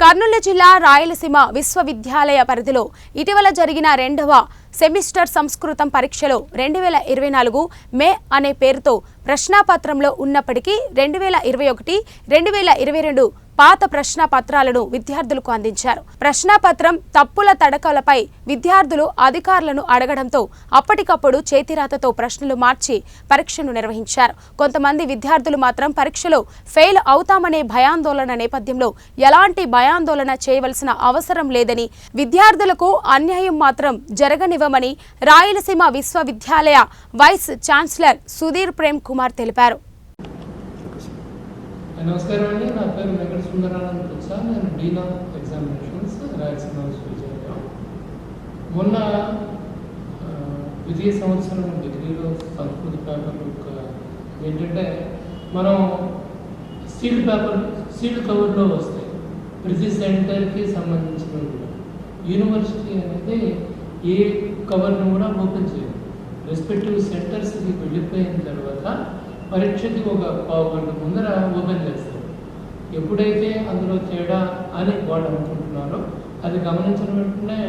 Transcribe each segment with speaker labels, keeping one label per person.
Speaker 1: కర్నూలు జిల్లా రాయలసీమ విశ్వవిద్యాలయ పరిధిలో ఇటీవల జరిగిన రెండవ సెమిస్టర్ సంస్కృతం పరీక్షలో రెండు వేల ఇరవై నాలుగు మే అనే పేరుతో ప్రశ్నాపత్రంలో ఉన్నప్పటికీ రెండు వేల ఇరవై ఒకటి రెండు వేల ఇరవై రెండు పాత ప్రశ్నాపత్రాలను విద్యార్థులకు అందించారు. ప్రశ్నాపత్రం తప్పుల తడకలపై విద్యార్థులు అధికారులను అడగడంతో అప్పటికప్పుడు చేతిరాతతో ప్రశ్నలు మార్చి పరీక్షను నిర్వహించారు. కొంతమంది విద్యార్థులు మాత్రం పరీక్షలో ఫెయిల్ అవుతామనే భయాందోళన నేపథ్యంలో ఎలాంటి భయాందోళన చేయవలసిన అవసరం లేదని విద్యార్థులకు అన్యాయం మాత్రం జరగనివ్వమని రాయలసీమ విశ్వవిద్యాలయ వైస్ ఛాన్సలర్ సుధీర్ ప్రేమ్ కుమార్ తెలిపారు.
Speaker 2: నమస్కారం అండి. నా పేరు సుందరానంద్ ప్రసాద్ నేను డీన్ ఆఫ్ ఎగ్జామినేషన్స్ రాయలసీమ విశ్వవిద్యాలయం మొన్న విజయ ద్వితీయ సంవత్సరం డిగ్రీలో సంస్కృతి పేపర్ యొక్క ఏంటంటే మనం సీల్డ్ పేపర్ సీల్డ్ కవర్లో వస్తాయి ప్రతి సెంటర్కి సంబంధించిన కూడా యూనివర్సిటీ అనేది ఏ కవర్ను కూడా ఓపెన్ చేయదు. రెస్పెక్టివ్ సెంటర్స్కి వెళ్ళిపోయిన తర్వాత పరీక్షకి ఒక పావు గంట ముందర ఓపెన్ చేస్తారు. ఎప్పుడైతే అందులో తేడా అని వాళ్ళు అనుకుంటున్నారో అది గమనించిన వెంటనే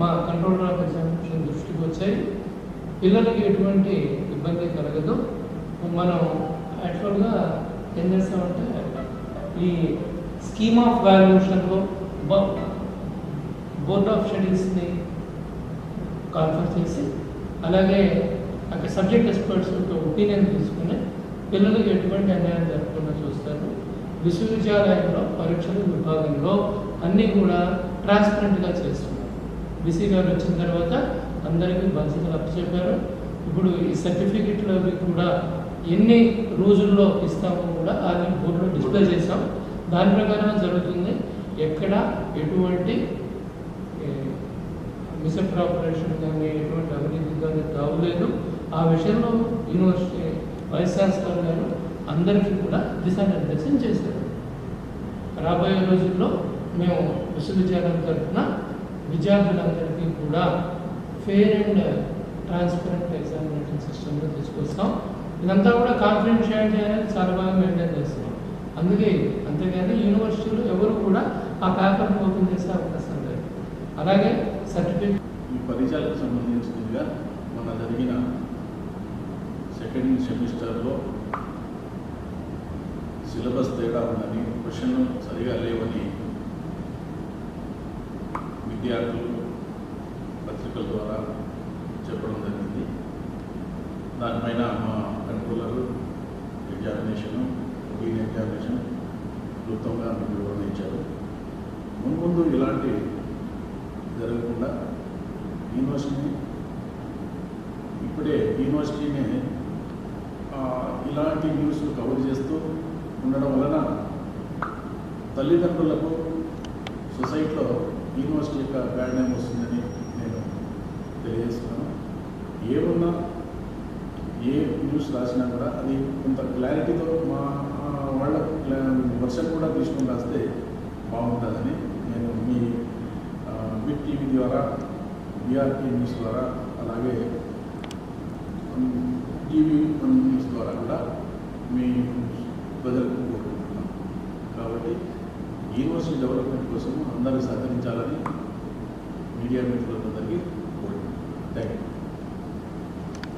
Speaker 2: మా కంట్రోలర్ ఆఫ్ ఎగ్జామినేషన్ దృష్టికి వచ్చాయి. పిల్లలకి ఎటువంటి ఇబ్బంది కలగదు. మనం యాక్చువల్గా ఏం చేస్తామంటే ఈ స్కీమ్ ఆఫ్ వాల్యుయేషన్లో బోర్డ్ ఆఫ్ స్టడీస్ని కాన్ఫర్ చేసి అలాగే అక్కడ సబ్జెక్ట్ ఎక్స్పర్ట్స్ యొక్క ఒపీనియన్ తీసుకుని పిల్లలకు ఎటువంటి అన్యాయం జరుగుతుంది విశ్వవిద్యాలయంలో పరీక్షల విభాగంలో అన్నీ కూడా ట్రాన్స్పరెంట్గా చేస్తున్నారు. బీసీ గారు వచ్చిన తర్వాత అందరికీ బాధ్యతలు అప్పచెప్పారు. ఇప్పుడు ఈ సర్టిఫికెట్లు అవి కూడా ఎన్ని రోజుల్లో ఇస్తామో కూడా అది బోర్డులో డిస్ప్లే చేసాం దాని ప్రకారం జరుగుతుంది. ఎక్కడ ఎటువంటి మిస్అప్రాపరేషన్ కానీ ఎటువంటి అవినీతి కానీ తావులేదు. ఆ విషయంలో యూనివర్సిటీ వైస్ ఛాన్సలర్ గారు అందరికీ కూడా దిశానిర్దేశం చేశారు రాబోయే రోజుల్లో మేము విశ్వవిద్యాలయం తరఫున విద్యార్థులందరికీ కూడా ఫెయిర్ అండ్ ట్రాన్స్పరెంట్ ఎగ్జామినేషన్ సిస్టమ్లో తీసుకొస్తాం. ఇదంతా కూడా కాన్ఫిడెన్షియాలిటీ అనేది చాలా బాగా మెయింటైన్ చేస్తున్నాం అందుకే అంతేగాని యూనివర్సిటీలో ఎవరు కూడా ఆ పేపర్ను ఓపెన్ చేసే అవకాశం లేదు. అలాగే సర్టిఫికేట్
Speaker 3: ఈ పరీక్షలకు సంబంధించినదిగా మన జరిగిన సెకండ్ సెమిస్టర్లో సిలబస్ తేడా ఉందని క్వశ్చన్లు సరిగా లేవని విద్యార్థులు పత్రికల ద్వారా చెప్పడం జరిగింది. దానిపైన మా కంట్రోలర్ ఎగ్జామినేషన్ ఒపీనియన్ ఎగ్జామినేషన్ క్లుప్తంగా మీకు వివరించారు. ఇచ్చారు ఇలాంటి జరగకుండా యూనివర్సిటీని ఇప్పుడే యూనివర్సిటీని ఇలాంటి న్యూస్లు కవర్ చేస్తూ ఉండడం వలన తల్లిదండ్రులకు సొసైటీలో యూనివర్సిటీ యొక్క బ్యాడ్ నేమ్ వస్తుందని నేను తెలియజేస్తున్నాను. ఏమున్నా ఏ న్యూస్ రాసినా కూడా అది కొంత క్లారిటీతో మా వాళ్ళ వర్షన్ కూడా తీసుకొని రాస్తే బాగుంటుందని నేను మీ బిగ్ టీవీ ద్వారా బీఆర్పీ న్యూస్ ద్వారా అలాగే టీవీ న్యూస్ ద్వారా కూడా మీ ప్రజలకు కోరుకుంటున్నాం కాబట్టి యూనివర్సిటీ డెవలప్మెంట్ కోసం అందరూ సహకరించాలని మీడియా మిత్రులందరికీ కోరుకుంటున్నాం థ్యాంక్ యూ